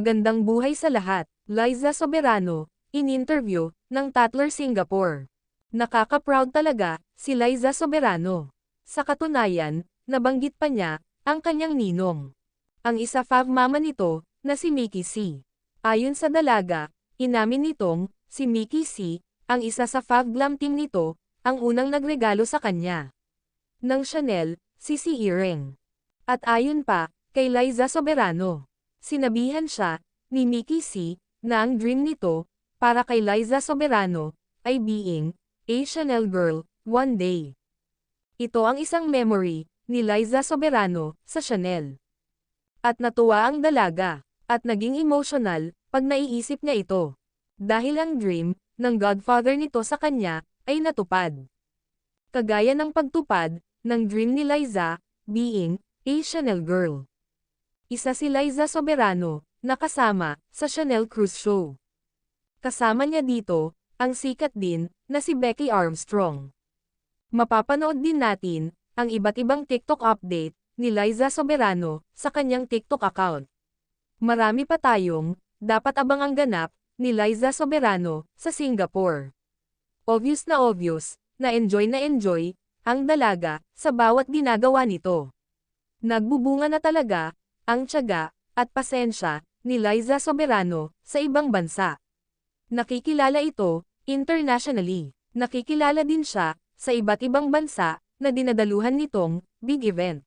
Magandang buhay sa lahat. Liza Soberano, in-interview, ng Tatler Singapore. Nakaka-proud talaga, si Liza Soberano. Sa katunayan, nabanggit pa niya, ang kanyang ninong. Ang isa fav mama nito, na si Mickey C. Ayon sa dalaga, inamin nitong, si Mickey C, ang isa sa fav glam team nito, ang unang nagregalo sa kanya. Ng Chanel, si si Earring. At ayon pa, kay Liza Soberano. Sinabihan siya, ni Mickey C, na ang dream nito, para kay Liza Soberano, ay being, a Chanel girl, one day. Ito ang isang memory, ni Liza Soberano, sa Chanel. At natuwa ang dalaga, at naging emotional, pag naiisip niya ito. Dahil ang dream, ng godfather nito sa kanya, ay natupad. Kagaya ng pagtupad, ng dream ni Liza, being, a Chanel girl. Isa si Liza Soberano, nakasama, sa Chanel Cruise Show. Kasama niya dito, ang sikat din, na si Becky Armstrong. Mapapanood din natin, ang iba't ibang TikTok update, ni Liza Soberano, sa kanyang TikTok account. Marami pa tayong, dapat abang ang ganap, ni Liza Soberano, sa Singapore. Obvious na obvious, na enjoy na enjoy, ang dalaga, sa bawat ginagawa nito. Nagbubunga na talaga, ang tiyaga, at pasensya, ni Liza Soberano, sa ibang bansa. Nakikilala ito, internationally. Nakikilala din siya, sa iba't ibang bansa, na dinadaluhan nitong, big event.